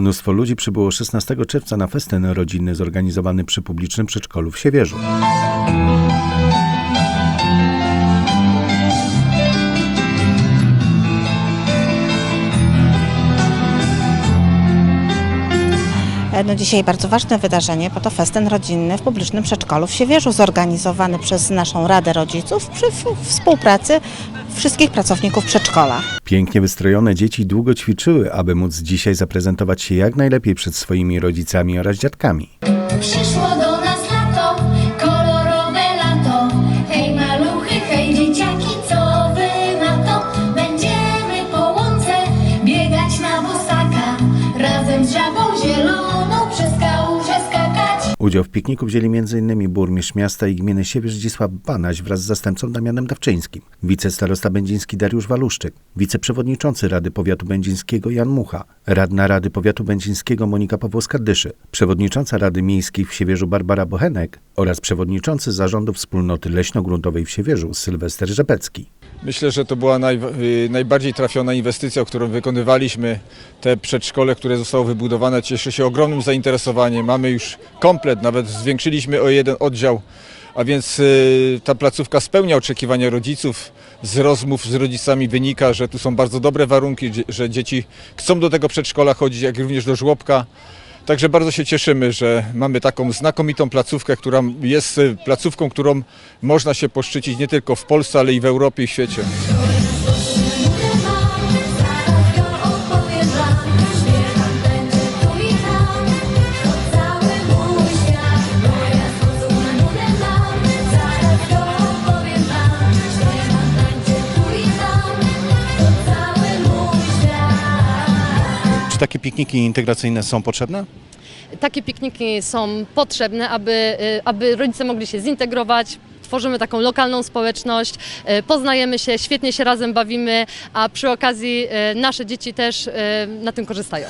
Mnóstwo ludzi przybyło 16 czerwca na festyn rodzinny zorganizowany przy publicznym przedszkolu w Siewierzu. No dzisiaj bardzo ważne wydarzenie, bo to festyn rodzinny w publicznym przedszkolu w Siewierzu, zorganizowany przez naszą Radę Rodziców przy współpracy wszystkich pracowników przedszkola. Pięknie wystrojone dzieci długo ćwiczyły, aby móc dzisiaj zaprezentować się jak najlepiej przed swoimi rodzicami oraz dziadkami. Przyszło do Udział w pikniku wzięli m.in. burmistrz miasta i gminy Siewierz Zdzisław Banaś wraz z zastępcą Damianem Dawczyńskim, wicestarosta będziński Dariusz Waluszczyk, wiceprzewodniczący Rady Powiatu Będzińskiego Jan Mucha, radna Rady Powiatu Będzińskiego Monika Pawłowska-Dyszy, przewodnicząca Rady Miejskiej w Siewierzu Barbara Bochenek oraz przewodniczący zarządu Wspólnoty Leśno-Gruntowej w Siewierzu Sylwester Rzepecki. Myślę, że to była naj, y, najbardziej trafiona inwestycja, którą wykonywaliśmy. Te przedszkole, które zostało wybudowane, cieszy się ogromnym zainteresowaniem. Mamy już komplet, nawet zwiększyliśmy o jeden oddział, a więc y, ta placówka spełnia oczekiwania rodziców. Z rozmów z rodzicami wynika, że tu są bardzo dobre warunki, że dzieci chcą do tego przedszkola chodzić, jak również do żłobka. Także bardzo się cieszymy, że mamy taką znakomitą placówkę, która jest y, placówką, którą można się poszczycić nie tylko w Polsce, ale i w Europie i świecie. Takie pikniki integracyjne są potrzebne? takie pikniki są potrzebne, aby, y, aby rodzice mogli się zintegrować. Tworzymy taką lokalną społeczność, y, poznajemy się, świetnie się razem bawimy, a przy okazji y, nasze dzieci też na tym korzystają.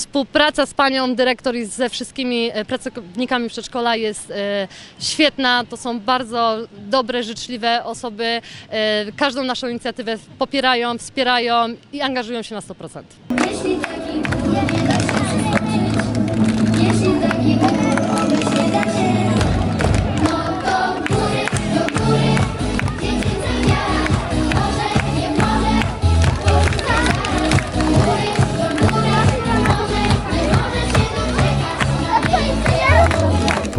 Współpraca z panią dyrektor i ze wszystkimi y, pracownikami przedszkola jest y, świetna. To są bardzo dobre, życzliwe osoby. Y, Każdą naszą inicjatywę popierają, wspierają i angażują się na 100%. Jeśli taki jeśli taki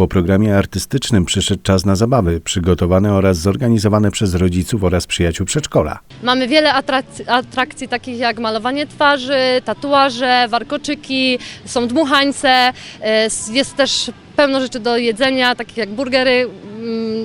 Po programie artystycznym przyszedł czas na zabawy, przygotowane oraz zorganizowane przez rodziców oraz przyjaciół przedszkola. Mamy wiele atrakcji, atrakcji takich jak malowanie twarzy, tatuaże, warkoczyki, są dmuchańce, s- jest też pełno rzeczy do jedzenia, takich jak burgery,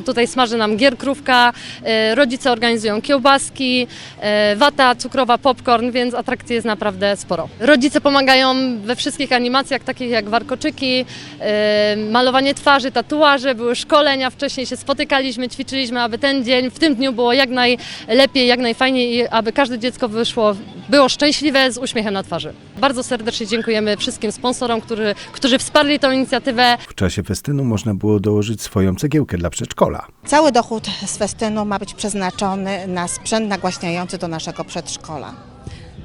tutaj smaży nam gier krówka, e, rodzice organizują kiełbaski, e, wata cukrowa, popcorn, więc atrakcji jest naprawdę sporo. Rodzice pomagają we wszystkich animacjach takich jak warkoczyki, e, malowanie twarzy, tatuaże, były szkolenia, wcześniej się spotykaliśmy, ćwiczyliśmy, aby ten dzień, w tym dniu było jak najlepiej, jak najfajniej i aby każde dziecko wyszło, było szczęśliwe z uśmiechem na twarzy. Bardzo serdecznie dziękujemy wszystkim sponsorom, którzy, którzy wsparli tę inicjatywę. W czasie festynu można było dołożyć swoją cegiełkę dla przedszkola. Cały dochód z festynu ma być przeznaczony na sprzęt nagłaśniający do naszego przedszkola.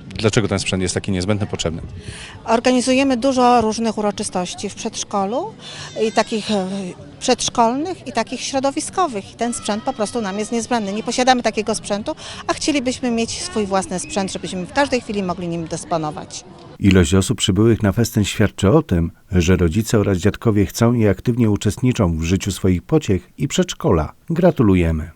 Dlaczego ten sprzęt jest taki niezbędny, potrzebny? Organizujemy dużo różnych uroczystości w przedszkolu, i takich e, przedszkolnych i takich środowiskowych. I ten sprzęt po prostu nam jest niezbędny. Nie posiadamy takiego sprzętu, a chcielibyśmy mieć swój własny sprzęt, żebyśmy w każdej chwili mogli nim dysponować. Ilość osób przybyłych na festyn świadczy o tym, że rodzice oraz dziadkowie chcą i aktywnie uczestniczą w życiu swoich pociech i przedszkola. Gratulujemy.